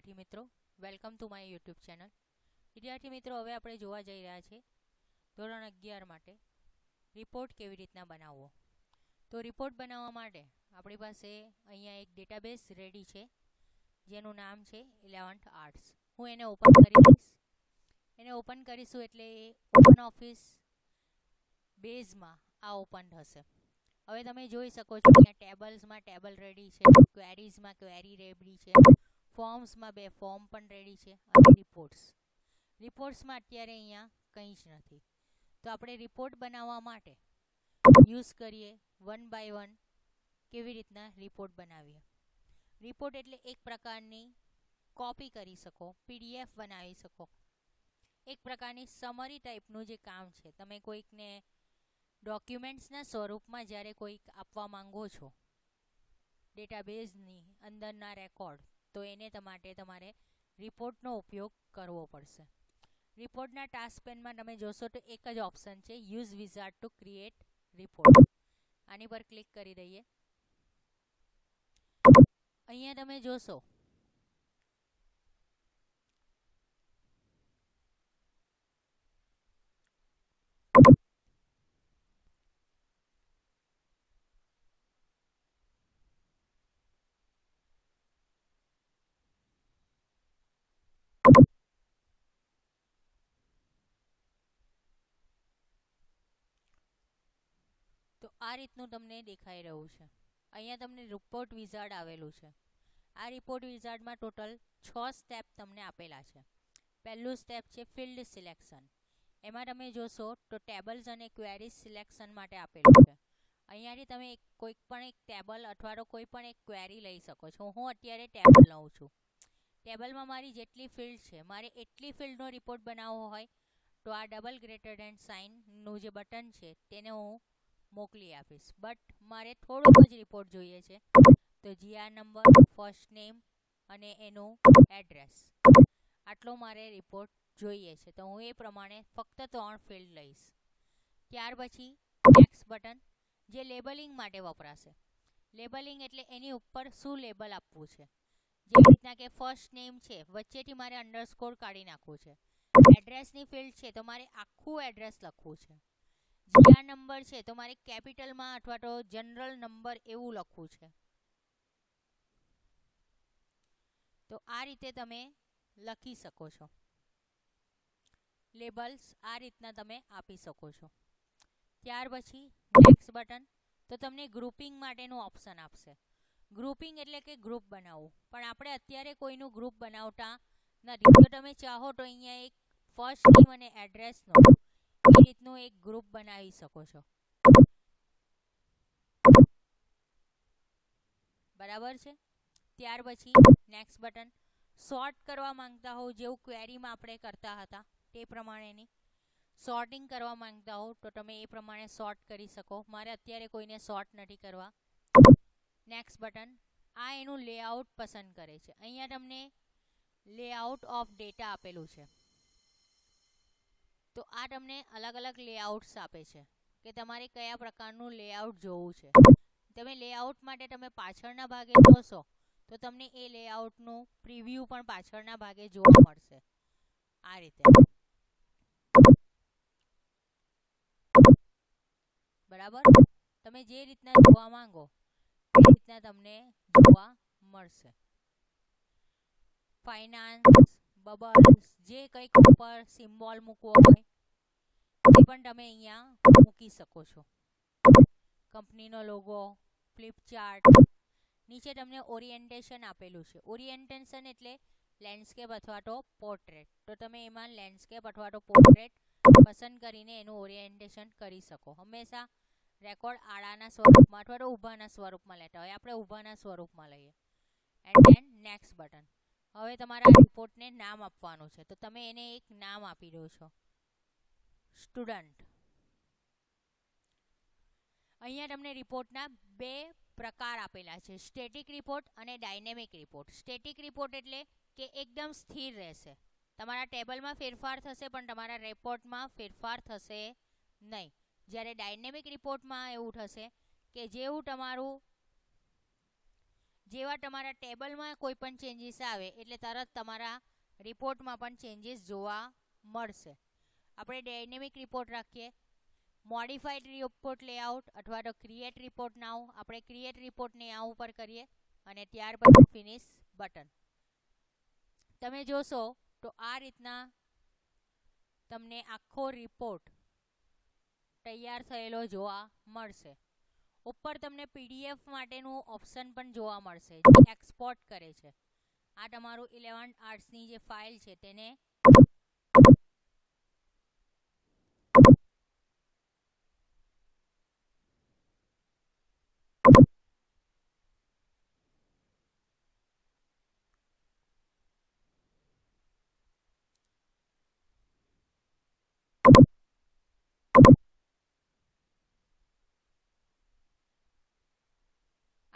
વિદ્યાર્થી મિત્રો welcome to my YouTube channel વિદ્યાર્થી મિત્રો, હવે આપણે જોવા જઈ રહ્યા છીએ ધોરણ અગિયાર માટે રિપોર્ટ કેવી રીતના બનાવવો. તો રિપોર્ટ બનાવવા માટે આપણી પાસે અહીંયા એક ડેટાબેઝ રેડી છે, જેનું નામ છે ઇલેવન્થ આર્ટ્સ હું એને ઓપન કરી દઈશ. એને ઓપન કરીશું એટલે એ ઓપન ઓફિસ બેઝમાં આ ઓપન થશે. હવે તમે જોઈ શકો છો અહીંયા ટેબલ્સમાં ટેબલ રેડી છે ક્વેરીઝમાં ક્વેરી રેડી છે. ફોર્મ્સમાં બે, ફોર્મ પણ રેડી છે, અને રિપોર્ટ્સ રિપોર્ટ્સમાં અત્યારે અહીંયા કંઈ જ નથી. તો આપણે રિપોર્ટ બનાવવા માટે યુઝ કરીએ વન બાય વન કેવી રીતના રિપોર્ટ બનાવીએ. રિપોર્ટ એટલે એક પ્રકારની કોપી કરી શકો પીડીએફ બનાવી શકો. એક પ્રકારની સમરી ટાઈપનું જે કામ છે, તમે કોઈકને ડોક્યુમેન્ટ્સના સ્વરૂપમાં જ્યારે કોઈક આપવા માંગો છો ડેટાબેઝની અંદરના રેકોર્ડ તો એને માટે તમારે રિપોર્ટનો ઉપયોગ કરવો પડશે. રિપોર્ટના ટાસ્ક પેનમાં તમે જોશો તો એક જ ઓપ્શન છે use wizard to create report આની પર ક્લિક કરી દઈએ. અહીંયા તમે જોશો આ રીતનું તમને દેખાઈ રહ્યું છે. અહીંયા તમને રિપોર્ટ વિઝાર્ડ આવેલું છે. આ રિપોર્ટ વિઝાર્ડમાં ટોટલ છ સ્ટેપ તમને આપેલા છે. પહેલું સ્ટેપ છે ફિલ્ડ સિલેક્શન એમાં તમે જોશો તો ટેબલ્સ અને ક્વેરીઝ સિલેક્શન માટે આપેલું છે. અહીંયાથી તમે કોઈક પણ એક ટેબલ અથવા તો કોઈ પણ એક ક્વેરી લઈ શકો છો. હું અત્યારે ટેબલ લઉં છું. ટેબલમાં મારી જેટલી ફિલ્ડ છે, મારે એટલી ફિલ્ડનો રિપોર્ટ બનાવવો હોય, તો આ ડબલ ગ્રેટર દેન સાઇનનું જે બટન છે, તેને હું મોકલી આપીશ. બટ મારે થોડોક જ રિપોર્ટ જોઈએ છે. તો જીઆર નંબર ફર્સ્ટ નેમ અને એનું એડ્રેસ આટલો મારે રિપોર્ટ જોઈએ છે. તો હું એ પ્રમાણે ફક્ત ત્રણ ફિલ્ડ લઈશ. ત્યાર પછી નેક્સ્ટ બટન જે લેબલિંગ માટે વપરાશે. લેબલિંગ એટલે એની ઉપર શું લેબલ આપવું છે. જે રીતના કે ફર્સ્ટ નેમ છે, વચ્ચેથી મારે અંડરસ્કોર કાઢી નાખવું છે. એડ્રેસની ફિલ્ડ છે, તો મારે આખું એડ્રેસ લખવું છે. જીઆર નંબર છે. તો મારે કેપિટલમાં અથવા તો જનરલ નંબર એવું લખવું છે. તો આ રીતે તમે લખી શકો છો. લેબલ્સ આ રીતના તમે આપી શકો છો. ત્યાર પછી નેક્સ્ટ બટન. તો તમને ગ્રુપિંગ માટેનું ઓપ્શન આપશે. ગ્રુપિંગ એટલે કે ગ્રુપ બનાવવું. પણ આપણે અત્યારે કોઈનું ગ્રુપ બનાવતા નથી. તો તમે ચાહો તો અહીંયા એક ફર્સ્ટ નેમ અને એડ્રેસનો એ રીતનું એક ગ્રુપ બનાવી શકો છો. બરાબર છે? ત્યાર પછી નેક્સ્ટ બટન સોર્ટ કરવા માંગતા હો જેવું ક્વેરીમાં આપણે કરતા હતા તે પ્રમાણેની. સોર્ટિંગ કરવા માંગતા હો તો તમે એ પ્રમાણે સોર્ટ કરી શકો. મારે અત્યારે કોઈને સોર્ટ નથી કરવા. નેક્સ્ટ બટન આ એનું લેઆઉટ પસંદ કરે છે. અહીંયા તમને લેઆઉટ ઓફ ડેટા આપેલું છે. તો આ તમને અલગ અલગ લેઆઉટ્સ આપે છે કે તમારે કયા પ્રકારનું લેઆઉટ જોવું છે. તમે લેઆઉટ માટે તમે પાછળના ભાગે જોશો, તો તમને એ લેઆઉટનું પ્રિવ્યૂ પણ પાછળના ભાગે જોવા મળશે. આ રીતે. બરાબર? તમે જે રીતના જોવા માંગો, એ રીતના તમને જોવા મળશે. ફાઇનાન્સ બબલ્સ, જે કંઈક ઉપર સિમ્બોલ મૂકવો હોય, એ પણ તમે અહીંયા મૂકી શકો છો. કંપનીનો લોગો ફ્લિપ ચાર્ટ નીચે તમને ઓરિએન્ટેશન આપેલું છે. ઓરિએન્ટેશન એટલે લેન્ડસ્કેપ અથવા તો પોર્ટ્રેટ. તો તમે એમાં લેન્ડસ્કેપ અથવા તો પોર્ટ્રેટ પસંદ કરીને એનું ઓરિએન્ટેશન કરી શકો. હંમેશા રેકોર્ડ આડાના સ્વરૂપમાં અથવા તો ઊભાના સ્વરૂપમાં લેતા હોય. આપણે ઊભાના સ્વરૂપમાં લઈએ. And then next button. હવે તમારા રિપોર્ટને નામ આપવાનું છે. તો તમે એને એક નામ આપી દો છો. સ્ટુડન્ટ અહીંયા તમને રિપોર્ટના બે પ્રકાર આપેલા છે. સ્ટેટિક રિપોર્ટ અને ડાયનેમિક રિપોર્ટ સ્ટેટિક રિપોર્ટ એટલે કે એકદમ સ્થિર રહેશે. તમારા ટેબલમાં ફેરફાર થશે, પણ તમારા રિપોર્ટમાં ફેરફાર થશે નહીં. જ્યારે ડાયનેમિક રિપોર્ટમાં એવું થશે કે જેવું તમારું જેવા તમારા ટેબલમાં કોઈ પણ ચેન્જીસ આવે, એટલે તરત તમારા રિપોર્ટમાં પણ ચેન્જીસ જોવા મળશે. આપણે ડાયનેમિક રિપોર્ટ રાખીએ. મોડિફાઈડ રિપોર્ટ લેઆઉટ અથવા તો ક્રિએટ રિપોર્ટ નાવ આપણે ક્રિએટ રિપોર્ટને આ ઉપર કરીએ અને ત્યાર પછી ફિનિશ બટન તમે જોશો તો આ રીતના તમને આખો રિપોર્ટ તૈયાર થયેલો જોવા મળશે. ઉપર તમને પીડીએફ માટેનું ઓપ્શન પણ જોવા મળશે એક્સપોર્ટ કરે છે. આ તમારું ઇલેવન આર્ટ્સની જે ફાઇલ છે, તેને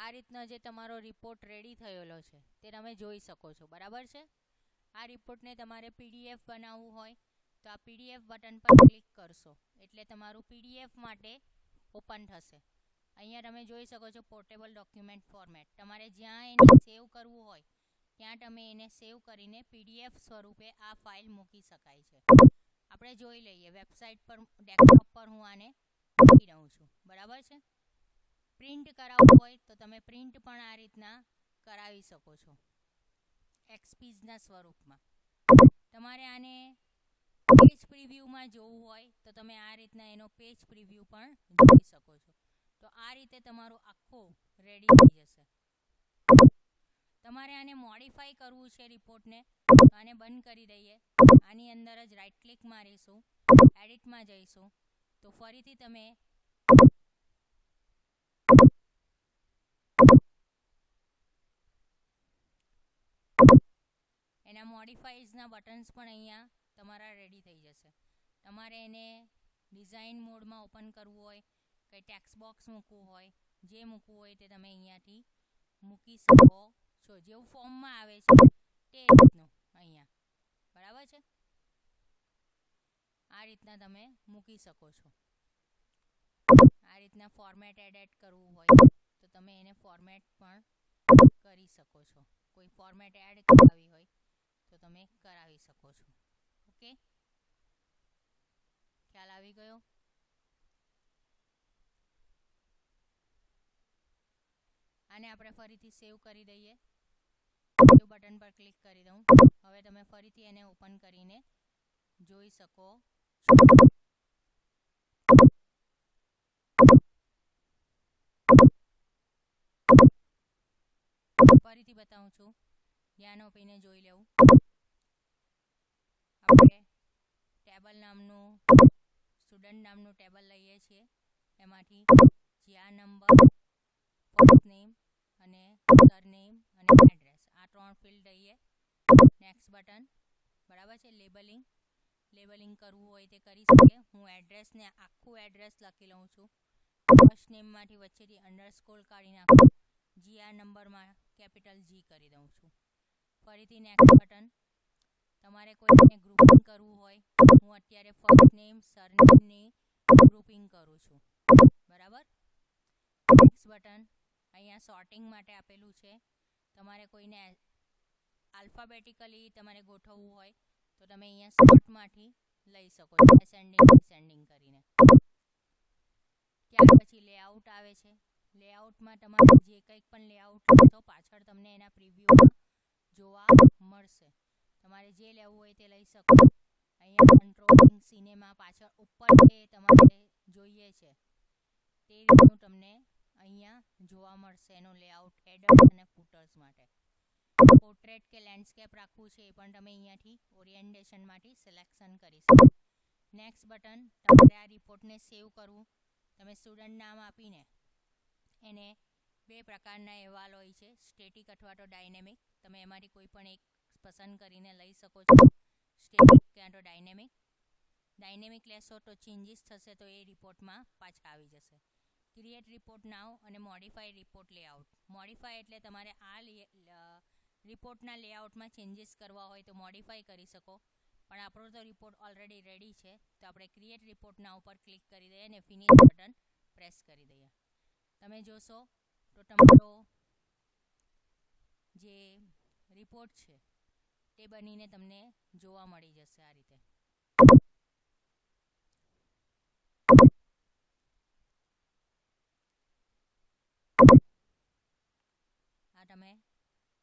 આ રીતનો જે તમારો રિપોર્ટ રેડી થયેલો છે, તે તમે જોઈ શકો છો. બરાબર છે? આ રિપોર્ટને તમારે પીડીએફ બનાવવું હોય, તો આ પીડીએફ બટન પર ક્લિક કરશો. એટલે તમારું પીડીએફ માટે ઓપન થશે. અહીંયા તમે જોઈ શકો છો પોર્ટેબલ ડોક્યુમેન્ટ ફોર્મેટ તમારે જ્યાં એને સેવ કરવું હોય, ત્યાં તમે એને સેવ કરીને પીડીએફ સ્વરૂપે આ ફાઇલ મૂકી શકાય છે. આપણે જોઈ લઈએ વેબસાઇટ પર ડેસ્કટોપ પર હું આને મૂકી રહું છું. બરાબર છે? પ્રિન્ટ કરાવવું હોય તો તમે પ્રિન્ટ પણ આ રીતના કરાવી શકો છો. એક્સપીઝના સ્વરૂપમાં. તમારે આને પેજ પ્રિવ્યૂમાં જોવું હોય તો તમે આ રીતના એનો પેજ પ્રિવ્યૂ પણ જોઈ શકો છો. તો આ રીતે તમારું આખું રેડી થઈ જશે. તમારે આને મોડિફાઈ કરવું છે રિપોર્ટને, તો આને બંધ કરી દઈએ. આની અંદર જ રાઈટ ક્લિક મારીશું એડિટમાં જઈશું. તો ફરીથી તમે એના મોડિફાઈઝના બટન્સ પણ અહીંયા તમારા રેડી થઈ જશે. તમારે એને ડિઝાઇન મોડમાં ઓપન કરવું હોય કંઈ ટેક્સ બોક્સ મૂકવું હોય, જે મૂકવું હોય તે તમે અહીંયાથી મૂકી શકો છો. જેવું ફોર્મમાં આવે છે તે રીતનું અહીંયા. બરાબર છે? આ રીતના તમે મૂકી શકો છો. આ રીતના ફોર્મેટ એડિટ કરવું હોય તો તમે એને ફોર્મેટ પણ કરી શકો છો. કોઈ ફોર્મેટ એડ કરાવી હોય તો તમે કરાવી શકો છો. ઓકે? ખ્યાલ આવી ગયો? આને આપણે ફરીથી સેવ કરી દઈએ. બટન પર ક્લિક કરી દઉં. હવે તમે ફરીથી એને ઓપન કરીને જોઈ શકો છો. ફરીથી બતાવું છું. ધ્યાન આપીને જોઈ લેવું. આપણે ટેબલ નામનું સ્ટુડન્ટ નામનું ટેબલ લઈએ છીએ. એમાંથી જ્યાં નંબર, ફર્સ્ટ નેમ અને સરનેમ અને એડ્રેસ. આ ત્રણ ફિલ્ડ લઈએ. Next button. બરાબર છે? લેબલિંગ. લેબલિંગ કરવું હોય તે કરી શકે. હું એડ્રેસને આખું એડ્રેસ લખી લઉં છું. ફર્સ્ટ નેમમાંથી વચ્ચેથી અંડરસ્કોર કાઢી નાખું. જી આ નંબરમાં કેપિટલ જી કરી દઉં છું. ફરીથી નેક્સ્ટ બટન. તમારે કોઈને ગ્રુપિંગ કરવું હોય, હું અત્યારે ફર્સ્ટ નેમ સરનેમની ગ્રુપિંગ કરું છું. બરાબર? નેક્સ્ટ બટન અહીંયા સોર્ટિંગ માટે આપેલું છે. તમારે કોઈને આલ્ફાબેટિકલી તમારે ગોઠવવું હોય, તો તમે અહીંયા સોર્ટમાંથી લઈ શકો છો એસેન્ડિંગ ડિસેન્ડિંગ કરીને. ત્યાર પછી લેઆઉટ આવે છે. લેઆઉટમાં તમારે જે કંઈક પણ લેઆઉટ તો પાછળ તમને એના પ્રિવ્યુમાં જોવા મળશે. તમારે જે લેવું હોય તે લઈ શકો. અહીંયા કંટ્રોલિંગ સિનેમા પાછળ ઉપર જે તમારે જોઈએ છે, તે રીતનું તમને અહીંયા જોવા મળશે એનું લેઆઉટ હેડર અને ફૂટર્સ માટે. પોર્ટ્રેટ કે લેન્ડસ્કેપ રાખવું છે એ પણ તમે અહીંયાથી ઓરિએન્ટેશનમાંથી સિલેક્શન કરી શકો. નેક્સ્ટ બટન તમારે આ રિપોર્ટને સેવ કરવું. તમે સ્ટુડન્ટ નામ આપીને એને બે પ્રકારના અહેવાલ હોય છે સ્ટેટિક અથવા તો ડાયનેમિક તમે એમાંથી કોઈ પણ એક પસંદ કરીને લઈ શકો છો. સ્ટેટિક ક્યાં તો ડાયનેમિક ડાયનેમિક લેશો તો ચેન્જીસ થશે તો એ રિપોર્ટમાં પાછા આવી જશે. ક્રિએટ રિપોર્ટ નાવ અને મોડિફાઈ રિપોર્ટ લેઆઉટ મોડિફાઈ એટલે તમારે આ રિપોર્ટના લેઆઉટમાં ચેન્જીસ કરવા હોય તો મોડિફાઈ કરી શકો. પણ આપણો તો રિપોર્ટ ઓલરેડી રેડી છે. તો આપણે ક્રિએટ રિપોર્ટના ઉપર ક્લિક કરી દઈએ અને ફિનિશ બટન પ્રેસ કરી દઈએ. તમે જોશો તો તમારો જે રિપોર્ટ છે તે બનીને તમને જોવા મળી જશે આ રીતે. આ તમે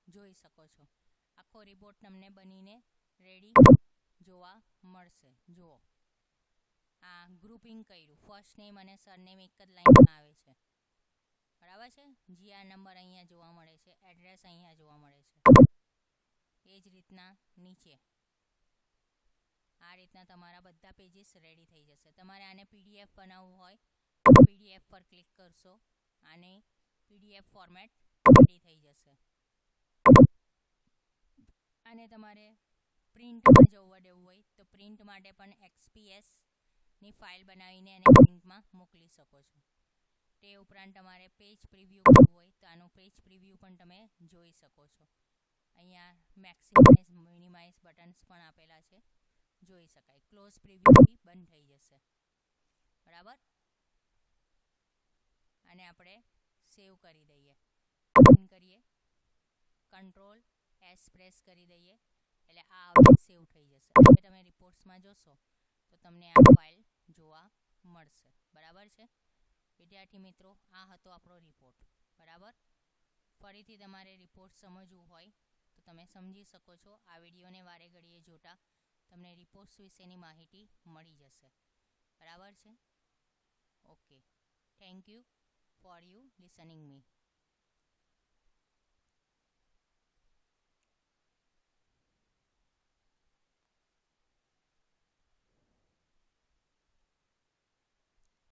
જોઈ શકો છો. આખો રિપોર્ટ તમને બનીને રેડી જોવા મળશે. જુઓ. આ ગ્રુપિંગ કર્યું. ફર્સ્ટ નેમ અને સરનેમ એક જ લાઈનમાં આવે છે. બરાબર છે? જીઆર નંબર અહીંયા જોવા મળે છે. એડ્રેસ અહીંયા જોવા મળે છે. એ જ રીતના નીચે. આ રીતના તમારા બધા પેજીસ રેડી થઈ જશે. તમારે આને પીડીએફ બનાવવું હોય પીડીએફ પર ક્લિક કરશો, આને પીડીએફ ફોર્મેટ રેડી થઈ જશે. અને તમારે પ્રિન્ટમાં જવું દેવું હોય, તો પ્રિન્ટ માટે પણ એક્સપીએસની ફાઇલ બનાવીને એને પ્રિન્ટમાં મોકલી શકો છો. તે ઉપરાંત તમારે પેજ પ્રિવ્યૂ કરવું હોય, તો આનું પેજ પ્રિવ્યૂ પણ તમે જોઈ શકો છો. અહીંયા મેક્સિમાઇઝ મિનિમાઇઝ બટન્સ પણ આપેલા છે. જોઈ શકાય. ક્લોઝ પ્રિવ્યુથી બંધ થઈ જશે. બરાબર? અને આપણે સેવ કરી દઈએ. કરીએ. કંટ્રોલ એસ પ્રેસ કરી દઈએ. એટલે આ સેવ થઈ જશે. હવે તમે રિપોર્ટ્સમાં જોશો, તો તમને આ ફાઇલ જોવા મળશે. બરાબર છે? વિદ્યાર્થી મિત્રો, આ હતો આપણો રિપોર્ટ બરાબર? ફરીથી તમારે રિપોર્ટ સમજવું હોય તમે સમજી શકો છો, આ વિડીયોને વારે ઘડીએ જોતા તમને રિપોર્ટ્સ વિશેની માહિતી મળી જશે. બરાબર છે? Okay thank you for you listening me